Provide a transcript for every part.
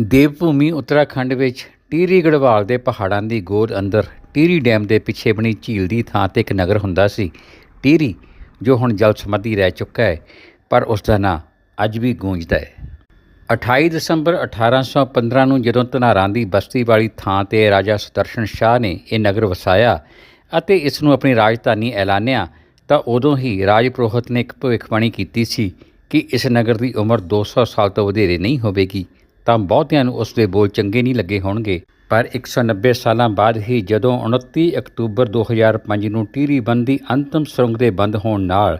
ਦੇਵਭੂਮੀ ਉੱਤਰਾਖੰਡ ਵਿੱਚ ਟੀਰੀ ਗੜਵਾਲ ਦੇ ਪਹਾੜਾਂ ਦੀ ਗੋਦ ਅੰਦਰ ਟੀਰੀ ਡੈਮ ਦੇ ਪਿੱਛੇ ਬਣੀ ਝੀਲ ਦੀ ਥਾਂ ਤੇ ਇੱਕ ਨਗਰ ਹੁੰਦਾ ਸੀ। ਟੀਰੀ, ਜੋ ਹੁਣ ਜਲ ਸਮਾਧੀ ਰਹਿ ਚੁੱਕਾ ਹੈ, ਪਰ ਉਸ ਦਾ ਨਾਂ ਅੱਜ ਵੀ ਗੂੰਜਦਾ ਹੈ। 28 ਦਸੰਬਰ 1815 ਨੂੰ ਜਦੋਂ ਧਨਾਰਾਂ ਦੀ ਬਸਤੀ ਵਾਲੀ ਥਾਂ ਤੇ ਰਾਜਾ ਸੁਦਰਸ਼ਨ ਸ਼ਾਹ ਨੇ ਇਹ ਨਗਰ ਵਸਾਇਆ ਅਤੇ ਇਸ ਨੂੰ ਆਪਣੀ ਰਾਜਧਾਨੀ ਐਲਾਨਿਆ, ਤਾਂ ਉਦੋਂ ਹੀ ਰਾਜ ਪੁਰੋਹਿਤ ਨੇ ਇੱਕ ਭਵਿੱਖਬਾਣੀ ਕੀਤੀ ਸੀ ਕਿ ਇਸ ਨਗਰ ਦੀ ਉਮਰ 200 ਸਾਲ ਤੋਂ ਵਧੇਰੇ ਨਹੀਂ ਹੋਵੇਗੀ। ਤਾਂ ਬਹੁਤਿਆਂ ਨੂੰ ਉਸ ਦੇ ਬੋਲ ਚੰਗੇ ਨਹੀਂ ਲੱਗੇ ਹੋਣਗੇ। ਪਰ 190 ਸਾਲਾਂ ਬਾਅਦ ਹੀ ਜਦੋਂ 29 ਅਕਤੂਬਰ 2005 ਨੂੰ ਟੀਰੀ ਬੰਦ ਦੀ ਅੰਤਮ ਸੁਰੰਗ ਦੇ ਬੰਦ ਹੋਣ ਨਾਲ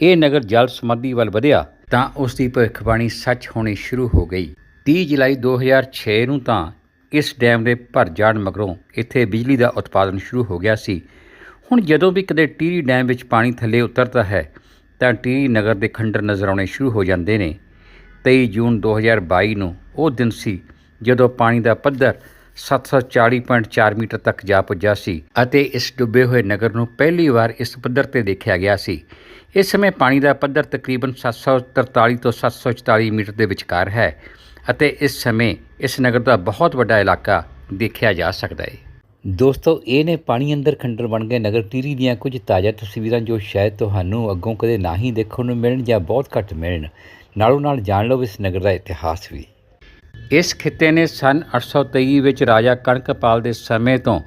ਇਹ ਨਗਰ ਜਲ ਸਮਾਧੀ ਵੱਲ ਵਧਿਆ, ਤਾਂ ਉਸ ਦੀ ਭਵਿੱਖਬਾਣੀ ਸੱਚ ਹੋਣੀ ਸ਼ੁਰੂ ਹੋ ਗਈ। 30 ਜੁਲਾਈ 2006 ਨੂੰ ਤਾਂ ਇਸ ਡੈਮ ਦੇ ਭਰ ਜਾਣ ਮਗਰੋਂ ਇੱਥੇ ਬਿਜਲੀ ਦਾ ਉਤਪਾਦਨ ਸ਼ੁਰੂ ਹੋ ਗਿਆ ਸੀ। ਹੁਣ ਜਦੋਂ ਵੀ ਕਦੇ ਟੀਰੀ ਡੈਮ ਵਿੱਚ ਪਾਣੀ ਥੱਲੇ ਉਤਰਦਾ ਹੈ, ਤਾਂ ਟੀਰੀ ਨਗਰ ਦੇ ਖੰਡਰ ਨਜ਼ਰ ਆਉਣੇ ਸ਼ੁਰੂ ਹੋ ਜਾਂਦੇ ਨੇ। 23 ਜੂਨ 2022 ਨੂੰ ਉਹ ਦਿਨ ਸੀ ਜਦੋਂ ਪਾਣੀ ਦਾ ਪੱਧਰ 740.4 ਮੀਟਰ ਤੱਕ ਜਾ ਪੁੱਜਾ ਸੀ ਅਤੇ ਇਸ ਡੁੱਬੇ ਹੋਏ ਨਗਰ ਨੂੰ ਪਹਿਲੀ ਵਾਰ ਇਸ ਪੱਧਰ ਤੇ ਦੇਖਿਆ ਗਿਆ ਸੀ। ਇਸ ਸਮੇਂ ਪਾਣੀ ਦਾ ਪੱਧਰ ਤਕਰੀਬਨ 743 ਤੋਂ 744 ਮੀਟਰ ਦੇ ਵਿਚਕਾਰ ਹੈ ਅਤੇ ਇਸ ਸਮੇਂ ਇਸ ਨਗਰ ਦਾ ਬਹੁਤ ਵੱਡਾ ਇਲਾਕਾ ਦੇਖਿਆ ਜਾ ਸਕਦਾ ਹੈ। ਦੋਸਤੋ, ਇਹ ਨੇ ਪਾਣੀ ਅੰਦਰ ਖੰਡਰ ਬਣ ਗਏ ਨਗਰ ਟੀਰੀ ਦੀਆਂ ਕੁਝ ਤਾਜ਼ਾ ਤਸਵੀਰਾਂ ਜੋ ਸ਼ਾਇਦ ਤੁਹਾਨੂੰ ਅੱਗੋਂ ਕਦੇ ਨਾ ਹੀ ਦੇਖਣ ਨੂੰ ਮਿਲਣ ਜਾਂ ਬਹੁਤ ਘੱਟ ਮਿਲਣ। ਨਾਲੋਂ ਨਾਲ ਜਾਣ ਲਓ ਇਸ ਨਗਰ ਦਾ ਇਤਿਹਾਸ ਵੀ। ਇਸ ਖਿੱਤੇ ਨੇ ਸਨ 823 ਵਿੱਚ ਰਾਜਾ ਕਣਕਪਾਲ ਦੇ ਸਮੇਂ ਤੋਂ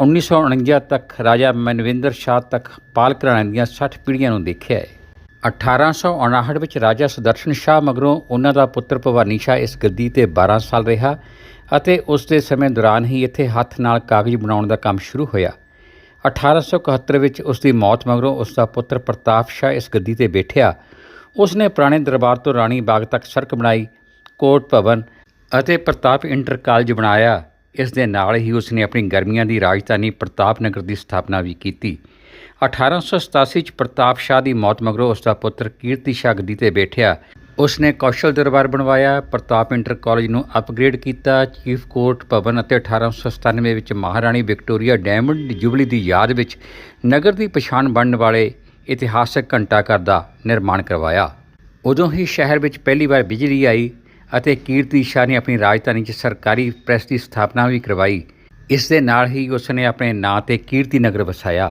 1949 ਤੱਕ ਰਾਜਾ ਮਨਵਿੰਦਰ ਸ਼ਾਹ ਤੱਕ ਪਾਲ ਘਰਾਣੇ ਦੀਆਂ 60 ਪੀੜ੍ਹੀਆਂ ਨੂੰ ਦੇਖਿਆ ਹੈ। 1859 ਵਿੱਚ ਰਾਜਾ ਸੁਦਰਸ਼ਨ ਸ਼ਾਹ ਮਗਰੋਂ ਉਹਨਾਂ ਦਾ ਪੁੱਤਰ ਭਵਾਨੀ ਸ਼ਾਹ ਇਸ ਗੱਦੀ ਤੇ 12 ਸਾਲ ਰਿਹਾ ਅਤੇ ਉਸ ਦੇ ਸਮੇਂ ਦੌਰਾਨ ਹੀ ਇੱਥੇ ਹੱਥ ਨਾਲ ਕਾਗਜ਼ ਬਣਾਉਣ ਦਾ ਕੰਮ ਸ਼ੁਰੂ ਹੋਇਆ। 1871 ਵਿੱਚ ਉਸ ਦੀ ਮੌਤ ਮਗਰੋਂ ਉਸ ਦਾ ਪੁੱਤਰ ਪ੍ਰਤਾਪ ਸ਼ਾਹ ਇਸ ਗੱਦੀ ਤੇ ਬੈਠਿਆ ਉਸ ਨੇ ਪੁਰਾਣੇ ਦਰਬਾਰ ਤੋਂ ਰਾਣੀ ਬਾਗ ਤੱਕ ਸੜਕ ਬਣਾਈ, ਕੋਟ ਭਵਨ ਅਤੇ ਪ੍ਰਤਾਪ ਇੰਟਰ ਕਾਲਜ ਬਣਾਇਆ। ਇਸ ਦੇ ਨਾਲ ਹੀ ਉਸ ਨੇ ਆਪਣੀ ਗਰਮੀਆਂ ਦੀ ਰਾਜਧਾਨੀ ਪ੍ਰਤਾਪ ਨਗਰ ਦੀ ਸਥਾਪਨਾ ਵੀ ਕੀਤੀ। 1887 ਚ ਪ੍ਰਤਾਪ ਸ਼ਾਹ ਦੀ ਮੌਤ ਮਗਰੋਂ ਉਸ ਦਾ ਪੁੱਤਰ ਕੀਰਤੀ ਸ਼ਾਹ ਗੱਦੀ ਤੇ ਬੈਠਿਆ। ਉਸ ਨੇ ਕੌਸ਼ਲ ਦਰਬਾਰ ਬਣਵਾਇਆ, ਪ੍ਰਤਾਪ ਇੰਟਰ ਕਾਲਜ ਨੂੰ ਅਪਗ੍ਰੇਡ ਕੀਤਾ, ਚੀਫ ਕੋਰਟ ਭਵਨ ਅਤੇ 1897 ਵਿੱਚ ਮਹਾਰਾਣੀ ਵਿਕਟੋਰੀਆ ਡਾਇਮੰਡ ਜੁਬਲੀ ਦੀ ਯਾਦ ਵਿੱਚ ਨਗਰ ਦੀ ਪਛਾਣ ਬਣਨ ਵਾਲੇ ਇਤਿਹਾਸਕ ਘੰਟਾ ਘਰ ਦਾ ਨਿਰਮਾਣ ਕਰਵਾਇਆ। ਉਦੋਂ ਹੀ ਸ਼ਹਿਰ ਵਿੱਚ ਪਹਿਲੀ ਵਾਰ ਬਿਜਲੀ ਆਈ ਅਤੇ ਕੀਰਤੀ ਸ਼ਾਹ ਨੇ ਆਪਣੀ ਰਾਜਧਾਨੀ 'ਚ ਸਰਕਾਰੀ ਪ੍ਰੈਸ ਦੀ ਸਥਾਪਨਾ ਵੀ ਕਰਵਾਈ। ਇਸ ਦੇ ਨਾਲ ਹੀ ਉਸ ਨੇ ਆਪਣੇ ਨਾਂ ਤੇ ਕੀਰਤੀ ਨਗਰ ਵਸਾਇਆ।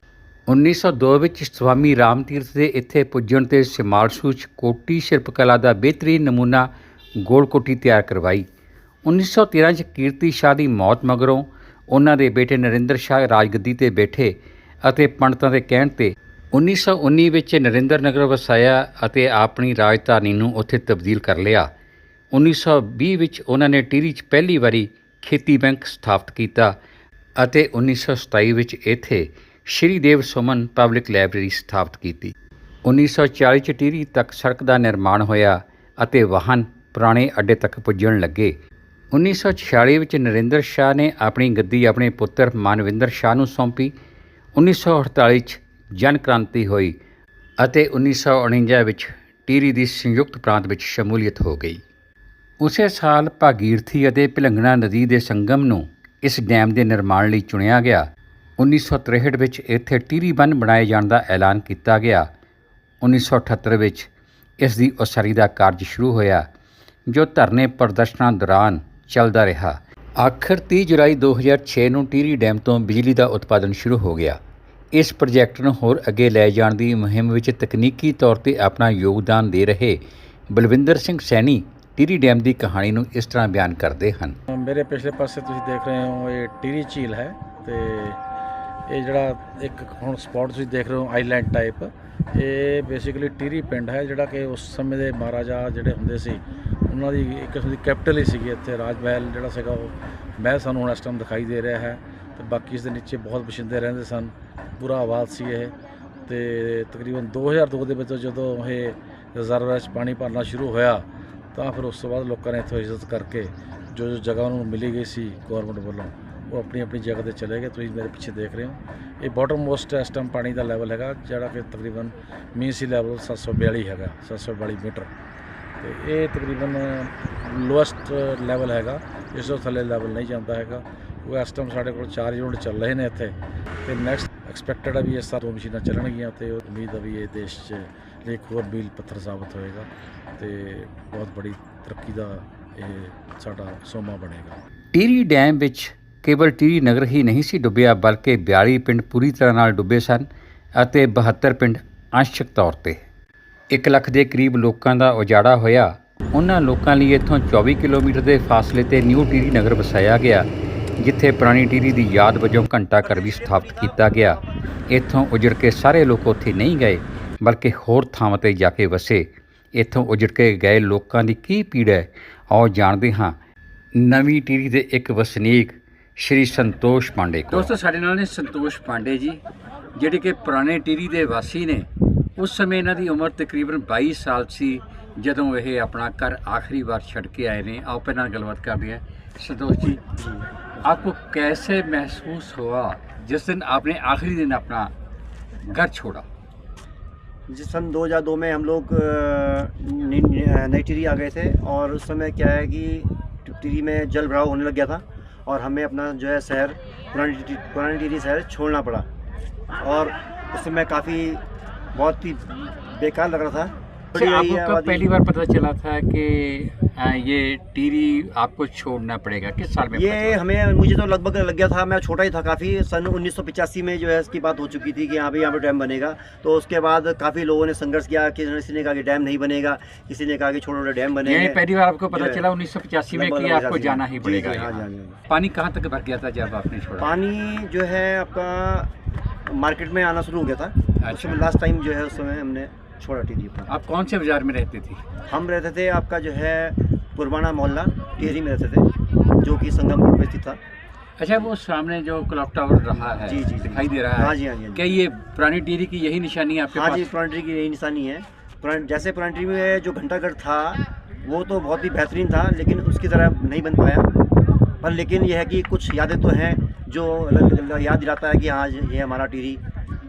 1902 ਵਿੱਚ ਸਵਾਮੀ ਰਾਮ ਤੀਰਥ ਦੇ ਇੱਥੇ ਪੁੱਜਣ ਤੇ ਸ਼ਿਮਾਰਸੂ 'ਚ ਕੋਟੀ ਸ਼ਿਲਪਕਲਾ ਦਾ ਬਿਹਤਰੀਨ ਨਮੂਨਾ ਗੋਲ ਕੋਠੀ ਤਿਆਰ ਕਰਵਾਈ। 1913 'ਚ ਕੀਰਤੀ ਸ਼ਾਹ ਦੀ ਮੌਤ ਮਗਰੋਂ ਉਹਨਾਂ ਦੇ ਬੇਟੇ ਨਰਿੰਦਰ ਸ਼ਾਹ ਰਾਜਗੱਦੀ ਤੇ ਬੈਠੇ ਅਤੇ ਪੰਡਤਾਂ ਦੇ ਕਹਿਣ ਤੇ 1919 ਵਿੱਚ ਨਰਿੰਦਰ ਨਗਰ ਵਸਾਇਆ ਅਤੇ ਆਪਣੀ ਰਾਜਧਾਨੀ ਨੂੰ ਉੱਥੇ ਤਬਦੀਲ ਕਰ ਲਿਆ। 1920 ਵਿੱਚ ਉਹਨਾਂ ਨੇ ਟੀਰੀ 'ਚ ਪਹਿਲੀ ਵਾਰੀ ਖੇਤੀ ਬੈਂਕ ਸਥਾਪਿਤ ਕੀਤਾ ਅਤੇ 1927 ਵਿੱਚ ਇੱਥੇ ਸ਼੍ਰੀ ਦੇਵ ਸੁਮਨ ਪਬਲਿਕ ਲਾਇਬ੍ਰੇਰੀ ਸਥਾਪਿਤ ਕੀਤੀ। 1940 ਚ ਟੀਰੀ ਤੱਕ ਸੜਕ ਦਾ ਨਿਰਮਾਣ ਹੋਇਆ ਅਤੇ ਵਾਹਨ ਪੁਰਾਣੇ ਅੱਡੇ ਤੱਕ ਪੁੱਜਣ ਲੱਗੇ। 1946 ਵਿੱਚ ਨਰਿੰਦਰ ਸ਼ਾਹ ਨੇ ਆਪਣੀ ਗੱਦੀ ਆਪਣੇ ਪੁੱਤਰ ਮਾਨਵਿੰਦਰ ਸ਼ਾਹ ਨੂੰ ਸੌਂਪੀ। 1948 ਚ ਜਨ ਕ੍ਰਾਂਤੀ ਹੋਈ ਅਤੇ 1949 ਵਿੱਚ ਟੀਰੀ ਦੀ ਸੰਯੁਕਤ ਪ੍ਰਾਂਤ ਵਿੱਚ ਸ਼ਮੂਲੀਅਤ ਹੋ ਗਈ। ਉਸੇ ਸਾਲ ਭਾਗੀਰਥੀ ਅਤੇ ਭਿਲੰਗਣਾ ਨਦੀ ਦੇ ਸੰਗਮ ਨੂੰ ਇਸ ਡੈਮ ਦੇ ਨਿਰਮਾਣ ਲਈ ਚੁਣਿਆ ਗਿਆ। 1963 ਵਿੱਚ ਇੱਥੇ ਟੀਰੀ ਬੰਨ ਬਣਾਏ ਜਾਣ ਦਾ ਐਲਾਨ ਕੀਤਾ ਗਿਆ। 1978 ਵਿੱਚ ਇਸ ਦੀ ਉਸਾਰੀ ਦਾ ਕਾਰਜ ਸ਼ੁਰੂ ਹੋਇਆ, ਜੋ ਧਰਨੇ ਪ੍ਰਦਰਸ਼ਨਾਂ ਦੌਰਾਨ ਚੱਲਦਾ ਰਿਹਾ। ਆਖਰ 30 ਜੁਲਾਈ 2006 ਨੂੰ ਟੀਰੀ ਡੈਮ ਤੋਂ ਬਿਜਲੀ ਦਾ ਉਤਪਾਦਨ ਸ਼ੁਰੂ ਹੋ ਗਿਆ। ਇਸ ਪ੍ਰੋਜੈਕਟ ਨੂੰ ਹੋਰ ਅੱਗੇ ਲੈ ਜਾਣ ਦੀ ਮੁਹਿੰਮ ਵਿੱਚ ਤਕਨੀਕੀ ਤੌਰ ਤੇ ਆਪਣਾ ਯੋਗਦਾਨ ਦੇ ਰਹੇ ਬਲਵਿੰਦਰ ਸਿੰਘ ਸੈਣੀ ਟੀਰੀ ਡੈਮ ਦੀ ਕਹਾਣੀ ਨੂੰ ਇਸ ਤਰ੍ਹਾਂ ਬਿਆਨ ਕਰਦੇ ਹਨ। ਮੇਰੇ ਪਿਛਲੇ ਪਾਸੇ ਤੁਸੀਂ ਦੇਖ ਰਹੇ ਹੋ, ਇਹ ਟੀਰੀ ਝੀਲ ਹੈ ਤੇ ਇਹ ਜਿਹੜਾ ਇੱਕ ਹੁਣ ਸਪੌਟ ਤੁਸੀਂ ਦੇਖ ਰਹੇ ਹੋ ਆਈਲੈਂਡ ਟਾਈਪ ਇਹ ਬੇਸਿਕਲੀ ਟੀਰੀ ਪਿੰਡ ਹੈ ਜਿਹੜਾ ਕਿ ਉਸ ਸਮੇਂ ਦੇ ਮਹਾਰਾਜਾ ਜਿਹੜੇ ਹੁੰਦੇ ਸੀ, ਉਹਨਾਂ ਦੀ ਇੱਕ ਕਿਸਮ ਦੀ ਕੈਪੀਟਲ ਹੀ ਸੀਗੀ ਇੱਥੇ ਰਾਜ ਮਹਿਲ ਜਿਹੜਾ ਸੀਗਾ ਉਹ। ਮਹਿਲ ਸਾਨੂੰ ਹੁਣ ਇਸ ਟਾਈਮ ਦਿਖਾਈ ਦੇ ਰਿਹਾ ਹੈ ਤੇ ਬਾਕੀ ਇਸ ਦੇ ਨੀਚੇ ਬਹੁਤ ਵਸਿੰਦੇ ਰਹਿੰਦੇ ਸਨ। ਪੂਰਾ ਆਬਾਦ ਸੀ ਇਹ। ਤੇ ਤਕਰੀਬਨ 2002 ਦੇ ਵਿੱਚ ਜਦੋਂ ਇਹ ਰਿਜ਼ਰਵਰ 'ਚ ਪਾਣੀ ਭਰਨਾ ਸ਼ੁਰੂ ਹੋਇਆ, ਤਾਂ ਫਿਰ ਉਸ ਤੋਂ ਬਾਅਦ ਲੋਕਾਂ ਨੇ ਇੱਥੋਂ ਇੱਜ਼ਤ ਕਰਕੇ ਜੋ ਜੋ ਜਗ੍ਹਾ ਉਹਨਾਂ ਨੂੰ ਮਿਲੀ ਗਈ ਸੀ ਗਵਰਨਮੈਂਟ ਵੱਲੋਂ, ਉਹ ਆਪਣੀ ਆਪਣੀ ਜਗ੍ਹਾ ਤੇ ਚਲੇ ਗਏ। ਤੁਸੀਂ ਮੇਰੇ ਪਿੱਛੇ ਦੇਖ ਰਹੇ ਹੋ। ਇਹ ਬਾਟਮ ਮੋਸਟ ਇਸ ਟਾਈਮ ਪਾਣੀ ਦਾ ਲੈਵਲ ਹੈਗਾ, ਜਿਹੜਾ ਕਿ ਤਕਰੀਬਨ ਮੀਨ ਸੀ ਲੈਵਲ 742 ਹੈਗਾ 742 ਮੀਟਰ। ਤੇ ਇਹ ਤਕਰੀਬਨ ਲੋਐਸਟ ਲੈਵਲ ਹੈਗਾ, ਇਸ ਤੋਂ ਥੱਲੇ ਲੈਵਲ ਨਹੀਂ ਜਾਂਦਾ ਹੈਗਾ। ਉਹ ਇਸ ਟਾਈਮ ਸਾਡੇ ਕੋਲ 4 ਯੂਨਿਟ ਚੱਲ ਰਹੇ ਨੇ ਇੱਥੇ। ਤੇ ਨੈਕਸਟ ਐਕਸਪੈਕਟਡ ਹੈ ਵੀ ਇਹ ਸਾਰ ਦੋ ਮਸ਼ੀਨਾਂ ਚੱਲਣਗੀਆਂ ਤੇ ਉਮੀਦ ਹੈ ਵੀ ਇਹ ਦੇਸ਼ 'ਚ ਇੱਕ ਹੋਰ ਮੀਲ ਪੱਥਰ ਸਾਬਤ ਹੋਏਗਾ ਤੇ ਬਹੁਤ ਬੜੀ ਤਰੱਕੀ ਦਾ ਇਹ ਸਾਡਾ ਸੋਮਾ ਬਣੇਗਾ। ਟੀਰੀ ਡੈਮ ਵਿੱਚ ਕੇਵਲ ਟੀਰੀ ਨਗਰ ਹੀ ਨਹੀਂ ਸੀ ਡੁੱਬਿਆ, ਬਲਕਿ 42 ਪਿੰਡ ਪੂਰੀ ਤਰ੍ਹਾਂ ਨਾਲ ਡੁੱਬੇ ਸਨ ਅਤੇ 72 ਪਿੰਡ ਅੰਸ਼ਕ ਤੌਰ ਤੇ। 1 ਲੱਖ ਦੇ ਕਰੀਬ ਲੋਕਾਂ ਦਾ ਉਜਾੜਾ ਹੋਇਆ। ਉਹਨਾਂ ਲੋਕਾਂ ਲਈ ਇੱਥੋਂ 24 ਕਿਲੋਮੀਟਰ ਦੇ ਫਾਸਲੇ ਤੇ ਨਿਊ ਟੀਰੀ ਨਗਰ ਵਸਾਇਆ ਗਿਆ। ਜਿੱਥੇ ਪੁਰਾਣੀ ਟੀਰੀ ਦੀ ਯਾਦ ਵਜੋਂ ਘੰਟਾ ਘਰ ਵੀ ਸਥਾਪਿਤ ਕੀਤਾ ਗਿਆ। ਇੱਥੋਂ ਉਜੜ ਕੇ ਸਾਰੇ ਲੋਕ ਉੱਥੇ ਨਹੀਂ ਗਏ, ਬਲਕਿ ਹੋਰ ਥਾਵਾਂ ਤੇ ਜਾ ਕੇ ਵਸੇ। ਇੱਥੋਂ ਉਜੜ ਕੇ ਗਏ ਲੋਕਾਂ ਦੀ ਕੀ ਪੀੜਾ ਹੈ? ਆਓ ਜਾਣਦੇ ਹਾਂ। ਨਵੀਂ ਟੀਰੀ ਦੇ ਇੱਕ ਵਸਨੀਕ, ਸ਼੍ਰੀ ਸੰਤੋਸ਼ ਪਾਂਡੇ ਕੋਲ। ਦੋਸਤੋ, ਸਾਡੇ ਨਾਲ ਨੇ ਸੰਤੋਸ਼ ਪਾਂਡੇ ਜੀ, ਜਿਹੜੇ ਕਿ ਪੁਰਾਣੇ ਟੀਰੀ ਦੇ ਵਾਸੀ ਨੇ। ਉਸ ਸਮੇਂ ਇਹਨਾਂ ਦੀ ਉਮਰ ਤਕਰੀਬਨ 22 ਸਾਲ ਸੀ, ਜਦੋਂ ਇਹ ਆਪਣਾ ਘਰ ਆਖਰੀ ਵਾਰ ਛੱਡ ਕੇ ਆਏ ਨੇ। ਆਓ ਨਾਲ ਗੱਲਬਾਤ ਕਰਦੇ ਆ ਸੰਤੋਸ਼ ਜੀ। आपको कैसे महसूस हुआ जिस दिन आपने आखिरी दिन अपना घर छोड़ा? जिस सन 2002 में हम लोग नई टिरी आ गए थे और उस समय क्या है कि टिरी में जल भराव होने लग गया था और हमें अपना जो है शहर, पुरानी पुरानी टिरी शहर छोड़ना पड़ा। और उस समय काफ़ी बहुत ही बेकार लग रहा था। आपको कब आबादी- पहली बार पता चला था कि ये टीरी आपको छोड़ना पड़ेगा? किस साल में ये हमें मुझे तो लगभग लग गया था मैं छोटा ही था काफ़ी सन 1985 में जो है इसकी बात हो चुकी थी कि यहाँ पे यहाँ पे डैम बनेगा। तो उसके बाद काफ़ी लोगों ने संघर्ष किया किसी ने कहा कि डैम नहीं बनेगा किसी ने कहा कि छोटे छोटे डैम बनेंगे। पहली बार आपको पता चला उन्नीस सौ पचासी में कि आपको जाना ही पड़ेगा हाँ। हाँ हाँ। पानी कहाँ तक भर गया था जब आपने छोड़ा? पानी जो है आपका मार्केट में आना शुरू हो गया था। अच्छा। लास्ट टाइम जो है उस समय हमने छोड़ा टी अपना आप कौन से बाज़ार में रहते थे? हम रहते थे आपका जो है पुरबाना मोहल्ला टेहरी में रहते थे जो कि संगम पे स्थित था। अच्छा वो सामने जो क्लॉक टावर रहा है जी, जी। दिखाई दे रहा है। हाँ जी, हाँ जी, हाँ क्या ये पुरानी टीरी की यही निशानी है आपके हाँ पास? जी पुरानी टिहरी की यही निशानी है। पुरानी जैसे पुरानी टिहरी में जो घंटाघर था वो तो बहुत ही बेहतरीन था लेकिन उसकी तरह नहीं बन पाया। पर लेकिन यह है कि कुछ यादें तो हैं जो याद दिलाता है कि हाँ ये हमारा टिहरी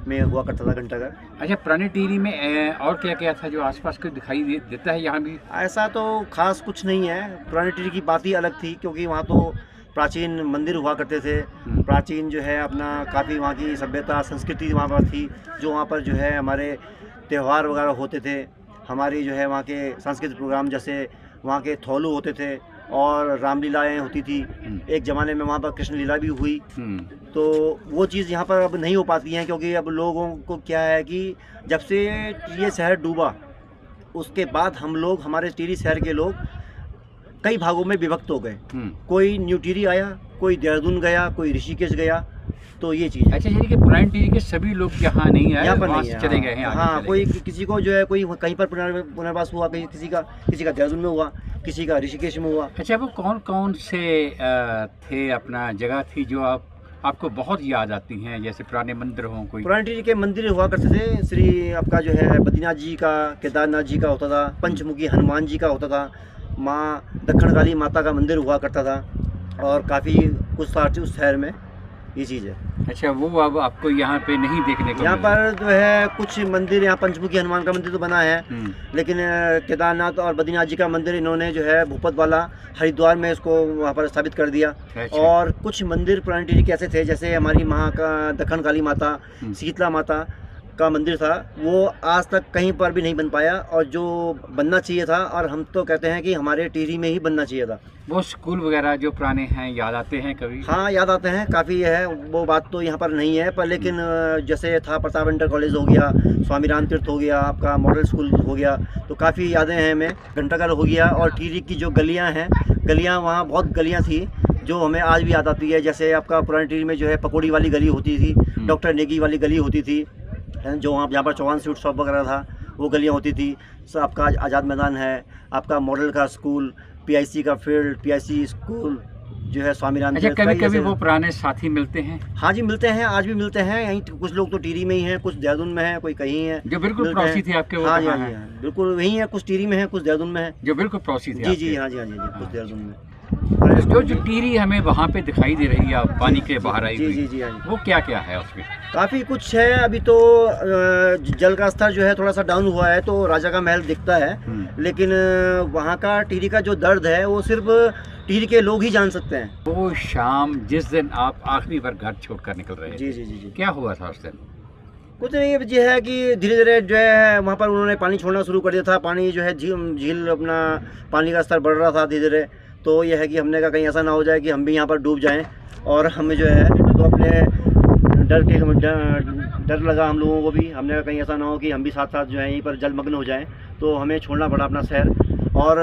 में हुआ करता था घंटा घर। अच्छा पुरानी टीरी में और क्या क्या था जो आसपास को दिखाई दे, देता है यहाँ भी? ऐसा तो खास कुछ नहीं है। पुरानी टिहरी की बात ही अलग थी क्योंकि वहाँ तो प्राचीन मंदिर हुआ करते थे। हम्म। प्राचीन जो है अपना काफ़ी वहाँ की सभ्यता संस्कृति वहाँ पर थी जो वहाँ पर जो है हमारे त्यौहार वगैरह होते थे। हमारी जो है वहाँ के सांस्कृतिक प्रोग्राम जैसे वहाँ के थौलू होते थे और रामलीलाएँ होती थी हम्म। एक ज़माने में वहाँ पर कृष्ण लीला भी हुई हम्म, तो वो चीज़ यहाँ पर अब नहीं हो पाती है क्योंकि अब लोगों को क्या है कि जब से ये शहर डूबा उसके बाद हम लोग हमारे टीरी शहर के लोग कई भागों में विभक्त हो गए हम्म। कोई न्यू टीरी आया कोई देहरादून गया कोई ऋषिकेश गया तो ये चीज़ अच्छा यानी कि पुरानी टीरी के सभी लोग यहाँ नहीं आए यहाँ पर नहीं चले गए हैं हाँ, कोई किसी को जो है कोई कहीं पर पुनर्वास हुआ कहीं किसी का किसी का देहरादून में हुआ किसी का ऋषिकेश में हुआ। अच्छा वो कौन कौन से थे अपना जगह थी जो आप आपको बहुत याद आती हैं जैसे पुराने मंदिर हों कोई? पुरानी टिहरी के मंदिर हुआ करते थे श्री आपका जो है बद्रीनाथ जी का केदारनाथ जी का होता था पंचमुखी हनुमान जी का होता था माँ दक्षिण काली माता का मंदिर हुआ करता था और काफ़ी कुछ था उस शहर में। ये चीज़ है। अच्छा वो अब आपको यहाँ पे नहीं देखने को यहाँ पर जो है कुछ मंदिर यहाँ पंचमुखी हनुमान का मंदिर तो बना है। हम्म, लेकिन केदारनाथ और बद्रीनाथ जी का मंदिर इन्होंने जो है भूपत वाला हरिद्वार में इसको वहाँ पर स्थापित कर दिया। अच्छा। और कुछ मंदिर पुरानी टिहरी के ऐसे थे जैसे हमारी महा का दखन काली माता हम्म। शीतला माता का मंदिर था वो आज तक कहीं पर भी नहीं बन पाया और जो बनना चाहिए था और हम तो कहते हैं कि हमारे टिहरी में ही बनना चाहिए था। वो स्कूल वगैरह जो पुराने हैं याद आते हैं कभी? हाँ याद आते हैं काफ़ी है वो बात तो यहाँ पर नहीं है पर लेकिन जैसे था प्रताप इंटर कॉलेज हो गया स्वामी राम तीर्थ हो गया आपका मॉडल स्कूल हो गया तो काफ़ी यादें हैं हमें घंटाघर हो गया और टीरी की जो गलियाँ हैं गलियाँ वहाँ बहुत गलियाँ थी जो हमें आज भी याद आती है जैसे आपका पुरानी टीरी में जो है पकौड़ी वाली गली होती थी डॉक्टर नेगी वाली गली होती थी है, जो वहाँ यहाँ पर चौहान स्वीट शॉप वगैरह था वो गलियाँ होती थी। सो आपका आज- आज़ाद मैदान है आपका मॉडल का स्कूल पीआईसी का फ़ील्ड पीआईसी स्कूल जो है स्वामी राम अच्छा कभी कभी वो पुराने साथी मिलते हैं? हाँ जी मिलते हैं आज भी मिलते हैं। यहीं कुछ लोग तो टीरी में ही हैं कुछ देहरादून में हैं कोई कहीं है। जो बिल्कुल पड़ोसी थे आपके हाँ जी हाँ जी हाँ, बिल्कुल वहीं है कुछ टीरी में है कुछ देहरादून में है। जो बिल्कुल पड़ोसी थे जी जी हाँ जी हाँ जी जी हाँ। कुछ देहरादून में। जो जो टीरी हमें वहाँ पे दिखाई दे रही है पानी के बाहर आई जी हुई जी जी हाँ जी। वो क्या क्या है उसमें? काफ़ी कुछ है। अभी तो जल का स्तर जो है थोड़ा सा डाउन हुआ है तो राजा का महल दिखता है। हम्म। लेकिन वहाँ का टीरी का जो दर्द है वो सिर्फ़ टीरी के लोग ही जान सकते हैं। वो शाम जिस दिन आप आखिरी बार घर छोड़कर निकल रहे थे जी जी जी। जी क्या हुआ था उस दिन? कुछ नहीं ये है कि धीरे धीरे जो है वहाँ पर उन्होंने पानी छोड़ना शुरू कर दिया था। पानी जो है झील अपना पानी का स्तर बढ़ रहा था धीरे धीरे तो यह है कि हमने कहा कहीं ऐसा ना हो जाए कि हम भी यहाँ पर डूब जाएँ और हमें जो है तो अपने डर के डर लगा हम लोगों को भी। हमने कहा कहीं ऐसा ना हो कि हम भी साथ साथ जो है यहीं पर जलमग्न हो जाएँ। तो हमें छोड़ना पड़ा अपना शहर और,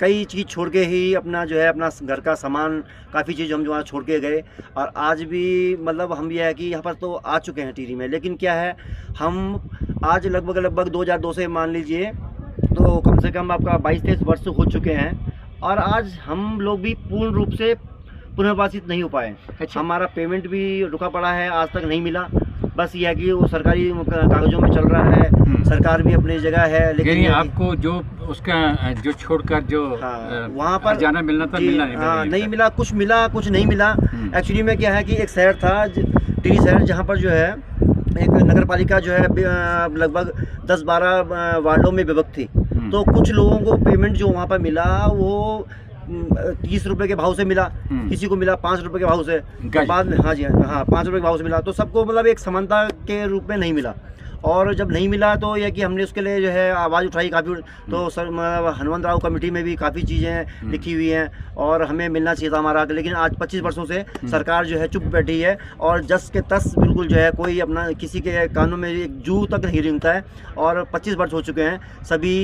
कई चीज़ छोड़ के ही अपना जो है अपना घर का सामान, काफ़ी चीज़ हम जो वहाँ छोड़ के गए और आज भी मतलब हम यह है कि यहाँ पर तो आ चुके हैं टीरी में। लेकिन क्या है, हम आज लगभग लगभग 2002 से मान लीजिए तो कम से कम आपका बाईस तेईस वर्ष हो चुके हैं। और आज हम लोग भी पूर्ण रूप से पुनर्वासित नहीं हो पाए। अच्छा। हमारा पेमेंट भी रुका पड़ा है आज तक नहीं मिला। बस ये है कि वो सरकारी कागजों में चल रहा है। हम्म। सरकार भी अपनी जगह है लेकिन आपको जो उसका जो छोड़कर जो हाँ, वहाँ पर जाना मिलना था मिलना नहीं हाँ, मिला। नहीं मिला कुछ मिला कुछ नहीं मिला। हम्म। एक्चुअली में क्या है कि एक शहर था टिहरी शहर जहाँ पर जो है एक नगर पालिका जो है लगभग दस बारह वार्डों में विभक्त थी। हम्म। तो कुछ लोगों को पेमेंट जो वहाँ पर मिला वो तीस रुपए के भाव से मिला हम्म। किसी को मिला पाँच रुपए के भाव से। तो बाद में हाँ जी हाँ पाँच रुपए के भाव से मिला तो सबको मतलब एक समानता के रूप में नहीं मिला। और जब नहीं मिला तो यह कि हमने उसके लिए जो है आवाज़ उठाई काफ़ी तो सर मतलब हनुमंत राव कमेटी में भी काफ़ी चीज़ें लिखी हुई हैं और हमें मिलना चाहिए था हमारा लेकिन आज 25 वर्षों से सरकार जो है चुप बैठी है और जस के तस बिल्कुल जो है कोई अपना किसी के कानों में एक जू तक नहीं रिंगता है और 25 वर्ष हो चुके हैं सभी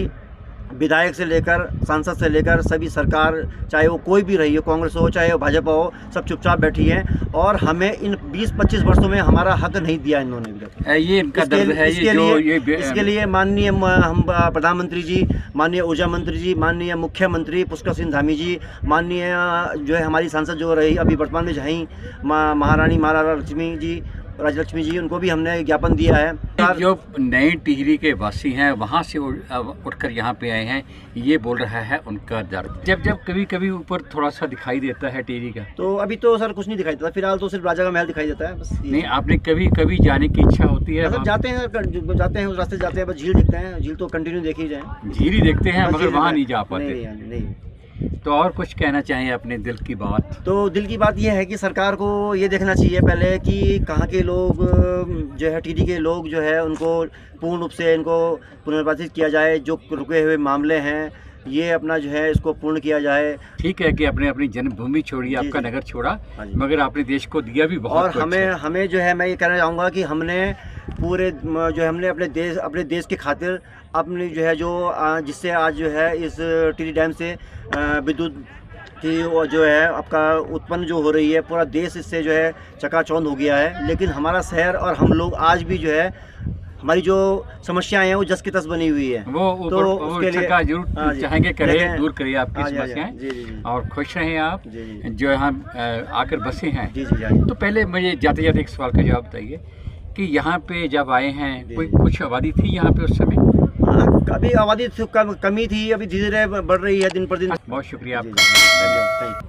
विधायक से लेकर सांसद से लेकर सभी सरकार चाहे वो कोई भी रही हो कांग्रेस हो चाहे वो भाजपा हो सब चुपचाप बैठी है और हमें इन 20-25 वर्षों में हमारा हक नहीं दिया इन्होंने भी ये इनका इसके, दर्द है इसके ये जो लिए ये बे- इसके लिए माननीय हम प्रधानमंत्री जी माननीय ऊर्जा मंत्री जी माननीय मुख्यमंत्री पुष्कर सिंह धामी जी माननीय जो है हमारी सांसद जो रही अभी वर्तमान में जहीं महारानी महाराजा लक्ष्मी जी राजलक्ष्मी जी उनको भी हमने ज्ञापन दिया है। जो नए टिहरी के वासी हैं वहाँ से उठकर यहाँ पे आए हैं ये बोल रहा है उनका दर्द। जब जब कभी कभी ऊपर थोड़ा सा दिखाई देता है टिहरी का। तो अभी तो सर कुछ नहीं दिखाई देता फ़िलहाल तो सिर्फ़ राजा का महल दिखाई देता है बस नहीं आपने कभी कभी जाने की इच्छा होती है मतलब वहाँ? जाते हैं जाते हैं उस रास्ते जाते हैं बस झील दिखते हैं झील तो कंटिन्यू देखी जाए। झील ही देखते हैं मगर वहाँ नहीं जा पाते। नहीं। तो और कुछ कहना चाहिए अपने दिल की बात? तो दिल की बात यह है कि सरकार को ये देखना चाहिए पहले कि कहाँ के लोग, जो है, टीडी के लोग जो है, उनको पूर्ण रूप से इनको पुनर्वासित किया जाए, जो रुके हुए मामले हैं। ये अपना जो है इसको पूर्ण किया जाए। ठीक है कि आपने अपनी जन्मभूमि छोड़ी आपका नगर छोड़ा हाँ मगर आपने देश को दिया भी बहुत और हमें हमें जो है मैं ये कहना चाहूँगा कि हमने पूरे जो है हमने अपने देश अपने देश के खातिर अपनी जो है जो जिससे आज जो है इस टीरी डैम से विद्युत की जो है आपका उत्पन्न जो हो रही है पूरा देश इससे जो है चकाचौंध हो गया है। लेकिन हमारा शहर और हम लोग आज भी जो है हमारी जो समस्याएँ हैं वो जस की तस बनी हुई है। वो तो वो उसके लिए- ज़रूर हाँ चाहेंगे करे दूर करिए आपकी हाँ हाँ समस्याएँ। और खुश रहें आप जी यहाँ आकर बसे हैं। तो पहले मुझे जाते जाते एक सवाल का जवाब बताइए कि यहाँ पे जब आए हैं कोई कुछ आबादी थी यहाँ पे उस समय? अभी आबादी कम, कमी थी अभी धीरे धीरे बढ़ रही है दिन पर दिन। बहुत शुक्रिया आपका।